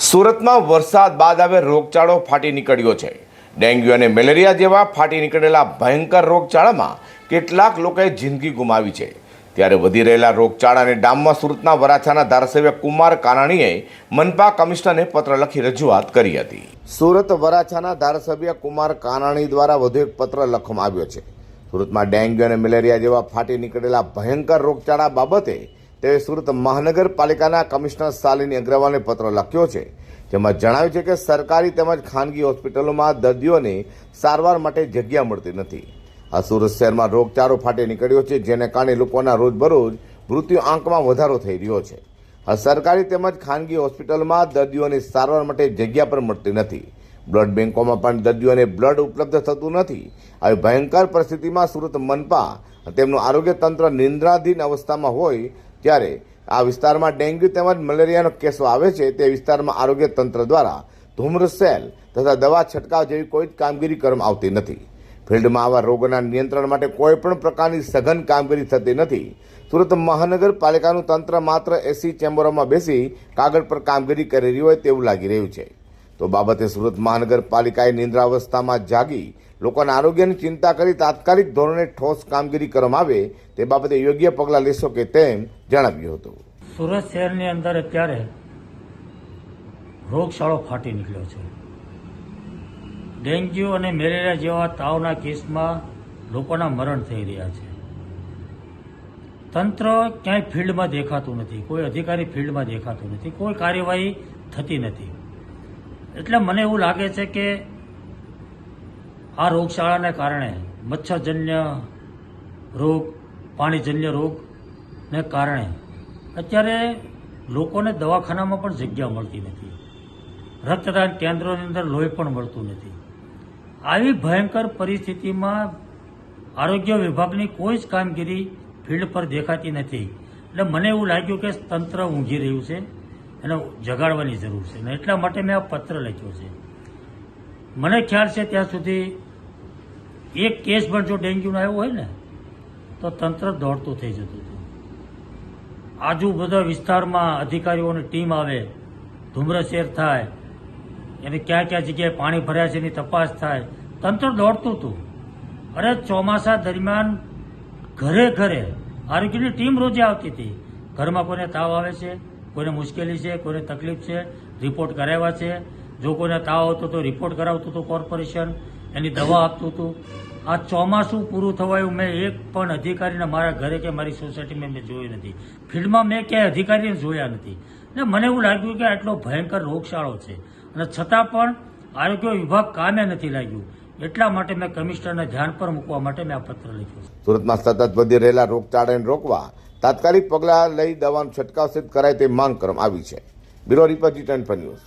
સુરતમાં વરસાદ બાદ હવે રોગચાળો ફાટી નીકળ્યો છે. ડેન્ગ્યુ અને મેલેરિયા જેવા ફાટી નીકળેલા ભયંકર રોગચાળામાં કેટલાક લોકોએ જિંદગી ગુમાવી છે. ત્યારે વધી રહેલા રોગચાળાને ડામમાં સુરતના વરાછાના ધારાસભ્ય કુમાર કાનાણીએ મનપા કમિશનરને પત્ર લખી રજૂઆત કરી હતી. સુરત વરાછાના ધારાસભ્ય કુમાર કાનાણી દ્વારા વધુ એક પત્ર લખવામાં આવ્યો છે. સુરતમાં ડેન્ગ્યુ અને મેલેરિયા જેવા ફાટી નીકળેલા ભયંકર રોગચાળા બાબતે તે સુરત મહાનગરપાલિકાના કમિશનર શાલિની અગ્રવાલને પત્ર લખ્યો છે, જેમાં જણાવ્યું છે કે સરકારી તેમજ ખાનગી હોસ્પિટલોમાં દર્દીઓને સારવાર માટે જગ્યા મળતી નથી. આ સુરત શહેરમાં રોગચાળો ફાટી નીકળ્યો છે, જેને કારણે લોકોના રોજબરોજ મૃત્યુ આંકમાં વધારો થઈ રહ્યો છે. આ સરકારી તેમજ ખાનગી હોસ્પિટલમાં દર્દીઓની સારવાર માટે જગ્યા પણ મળતી નથી. બ્લડ બેન્કોમાં પણ દર્દીઓને બ્લડ ઉપલબ્ધ થતું નથી. આવી ભયંકર પરિસ્થિતિમાં સુરત મનપા તેમનું આરોગ્ય તંત્ર નિંદ્રાધીન અવસ્થામાં હોય ત્યારે આ વિસ્તારમાં ડેન્ગ્યુ તેમજ મલેરિયાનો કેસો આવે છે તે વિસ્તારમાં આરોગ્ય તંત્ર દ્વારા ધૂમ્ર સેલ તથા દવા છંટકાવ જેવી કોઈ જ કામગીરી કરવામાં આવતી નથી. ફિલ્ડમાં આવા રોગોના નિયંત્રણ માટે કોઈ પણ પ્રકારની સઘન કામગીરી થતી નથી. સુરત મહાનગરપાલિકાનું તંત્ર માત્ર એસી ચેમ્બરોમાં બેસી કાગળ પર કામગીરી કરી રહ્યું હોય તેવું લાગી રહ્યું છે. તો બાબતે સુરત મહાનગરપાલિકાએ નિંદ્રાવસ્થામાં જાગી લોકોના આરોગ્યની ચિંતા કરી તાત્કાલિક ધોરણે ઠોસ કામગીરી કરવામાં આવે તે બાબતે યોગ્ય પગલાં લેશો કે તેમ જણાવ્યું હતું. સુરત શહેરની અંદર અત્યારે રોગશાળો ફાટી નીકળ્યો છે. ડેન્ગ્યુ અને મેલેરિયા જેવા તાવના કેસમાં લોકોના મરણ થઈ રહ્યા છે. તંત્ર ક્યાંય ફિલ્ડમાં દેખાતું નથી, કોઈ અધિકારી ફિલ્ડમાં દેખાતું નથી, કોઈ કાર્યવાહી થતી નથી. એટલે મને એવું લાગે છે કે આ રોગશાળાને કારણે મચ્છરજન્ય રોગ, પાણીજન્ય રોગને કારણે અત્યારે લોકોને દવાખાનામાં પણ જગ્યા મળતી નથી. રક્તદાન કેન્દ્રોની અંદર લોહી પણ મળતું નથી. આવી ભયંકર પરિસ્થિતિમાં આરોગ્ય વિભાગની કોઈ જ કામગીરી ફિલ્ડ પર દેખાતી નથી. એટલે મને એવું લાગ્યું કે તંત્ર ઊંઘી રહ્યું છે. એને જગાડવાની જરૂર છે. ને એટલા માટે મેં આ પત્ર લખ્યો છે. મને ખ્યાલ છે ત્યાં સુધી એક કેસ પણ જો ડેન્ગ્યુનો આવ્યો હોય ને, તો તંત્ર દોડતું થઈ જતું હતું. આજુ બધા વિસ્તારમાં અધિકારીઓની ટીમ આવે ધૂમ્રશેર થાય, એને ક્યાં ક્યાં જગ્યાએ પાણી ભર્યા છે એની તપાસ થાય. તંત્ર દોડતું હતું. અરે ચોમાસા દરમિયાન ઘરે ઘરે આરોગ્યની ટીમ રોજે આવતી હતી. ઘરમાં કોઈને તાવ આવે છે? કોઈને મુશ્કેલી છે, કોઈને તકલીફ છે રિપોર્ટ કરાવ્યા છે. જો કોઈને તાવ આવતો તો રિપોર્ટ કરાવતું હતું કોર્પોરેશન એની દવા આપતું હતું. આ ચોમાસું પૂરું થવાયું, મેં એક પણ અધિકારીને મારા ઘરે કે મારી સોસાયટીમાં મેં જોયું નથી. ફિલ્ડમાં મેં ક્યાંય અધિકારીને જોયા નથી. ને મને એવું લાગ્યું કે આટલો ભયંકર રોગશાળો છે. અને છતાં પણ આરોગ્ય વિભાગ કામે નથી લાગ્યું. એટલા માટે મેં કમિશનરને ધ્યાન પર મૂકવા માટે મેં આ પત્ર લખ્યો સુરતમાં સતત વધી રહેલા રોગચાળાને રોકવા તાત્કાલિક પગલાં લઈ દવાનો છંટકાવ સિદ્ધ કરાય તે માંગ કરવામાં આવી છે. Bureau report G twenty news.